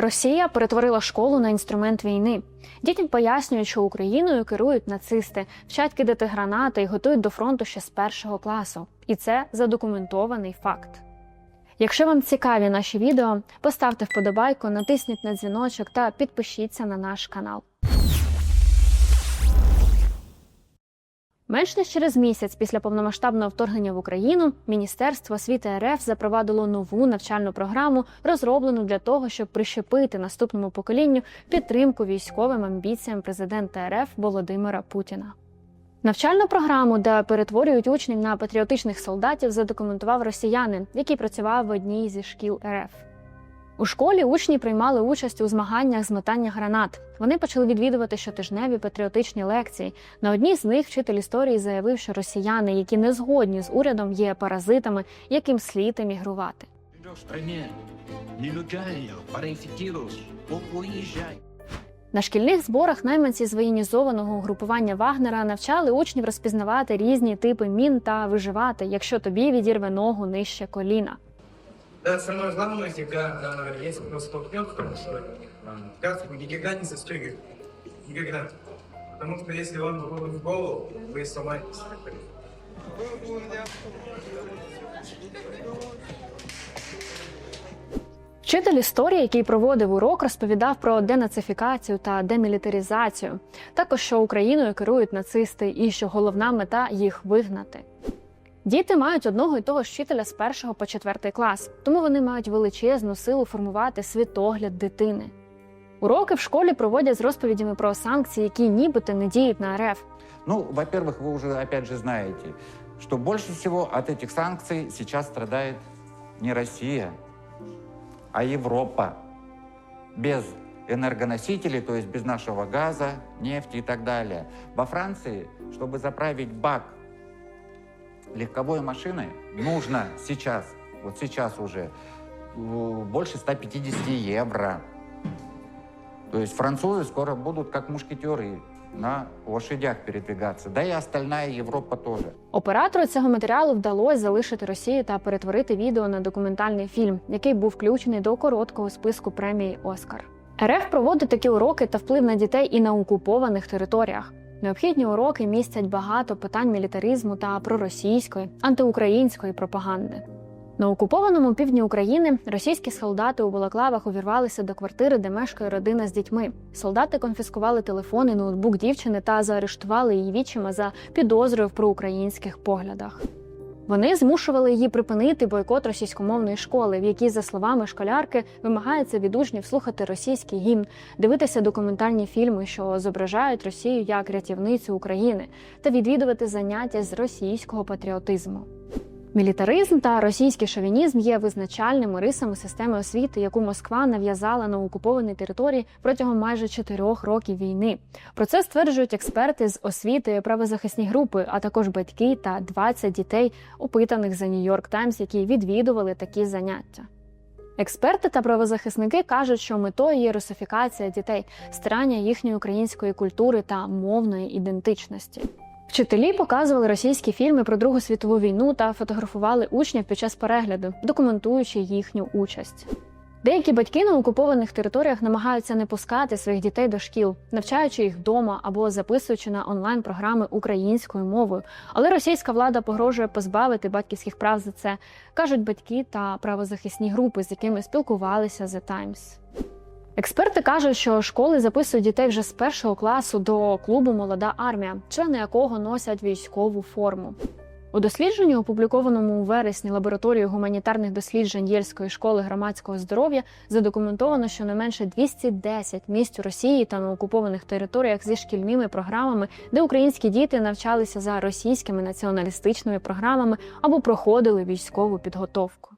Росія перетворила школу на інструмент війни. Дітям пояснюють, що Україною керують нацисти, вчать кидати гранати і готують до фронту ще з першого класу. І це задокументований факт. Якщо вам цікаві наші відео, поставте вподобайку, натисніть на дзвіночок та підпишіться на наш канал. Менш ніж через місяць після повномасштабного вторгнення в Україну Міністерство освіти РФ запровадило нову навчальну програму, розроблену для того, щоб прищепити наступному поколінню підтримку військовим амбіціям президента РФ Володимира Путіна. Навчальну програму, де перетворюють учнів на патріотичних солдатів, задокументував росіянин, який працював в одній зі шкіл РФ. У школі учні приймали участь у змаганнях з метання гранат. Вони почали відвідувати щотижневі патріотичні лекції. На одній з них вчитель історії заявив, що росіяни, які не згодні з урядом, є паразитами, яким слід емігрувати. На шкільних зборах найманці з воєнізованого угрупування Вагнера навчали учнів розпізнавати різні типи мін та виживати, якщо тобі відірве ногу нижче коліна. Да, самое главное, когда э, если кто столкнет, потому что э, каску никогда не застегивай. Никогда. Потому что если он выходит в голову, вы сломаетесь. Вчитель історії, який проводив урок, розповідав про денацифікацію та демілітаризацію. Також що Україною керують нацисти, і що головна мета їх вигнати. Діти мають одного і того ж вчителя з першого по четвертий клас, тому вони мають величезну силу формувати світогляд дитини. Уроки в школі проводять з розповідями про санкції, які нібито не діють на РФ. Ну, во-первых, вы уже опять же знаете, что больше всего от этих санкций сейчас страдает не Россия, а Европа. Без энергоносителей, то есть без нашего газа, нефти и так далее. Во Франции, чтобы заправить бак легковой машины, нужно сейчас, вот сейчас уже, э, больше 150 евро. То есть французы скоро будут как мушкетеры на лошадях передвигаться. Да и остальная Европа тоже. Оператору цього матеріалу вдалося залишити Росію та перетворити відео на документальний фільм, який був включений до короткого списку премії Оскар. РФ проводить такі уроки та вплив на дітей і на окупованих територіях. Необхідні уроки містять багато питань мілітаризму та проросійської, антиукраїнської пропаганди. На окупованому півдні України російські солдати у балаклавах увірвалися до квартири, де мешкає родина з дітьми. Солдати конфіскували телефони, ноутбук дівчини та заарештували її вічима за підозрою в проукраїнських поглядах. Вони змушували її припинити бойкот російськомовної школи, в якій, за словами школярки, вимагається від учнів слухати російський гімн, дивитися документальні фільми, що зображають Росію як рятівницю України, та відвідувати заняття з російського патріотизму. Мілітаризм та російський шовінізм є визначальними рисами системи освіти, яку Москва нав'язала на окупованій території протягом майже чотирьох років війни. Про це стверджують експерти з освіти, правозахисні групи, а також батьки та 20 дітей, опитаних за Нью-Йорк Таймс, які відвідували такі заняття. Експерти та правозахисники кажуть, що метою є русифікація дітей, стирання їхньої української культури та мовної ідентичності. Вчителі показували російські фільми про Другу світову війну та фотографували учнів під час перегляду, документуючи їхню участь. Деякі батьки на окупованих територіях намагаються не пускати своїх дітей до шкіл, навчаючи їх вдома або записуючи на онлайн програми українською мовою. Але російська влада погрожує позбавити батьківських прав за це, кажуть батьки та правозахисні групи, з якими спілкувалися The Times. Експерти кажуть, що школи записують дітей вже з першого класу до клубу Молода армія, члени якого носять військову форму. У дослідженні, опублікованому у вересні лабораторією гуманітарних досліджень Єльської школи громадського здоров'я, задокументовано, що не менше 210 місць у Росії та на окупованих територіях зі шкільними програмами, де українські діти навчалися за російськими націоналістичними програмами або проходили військову підготовку.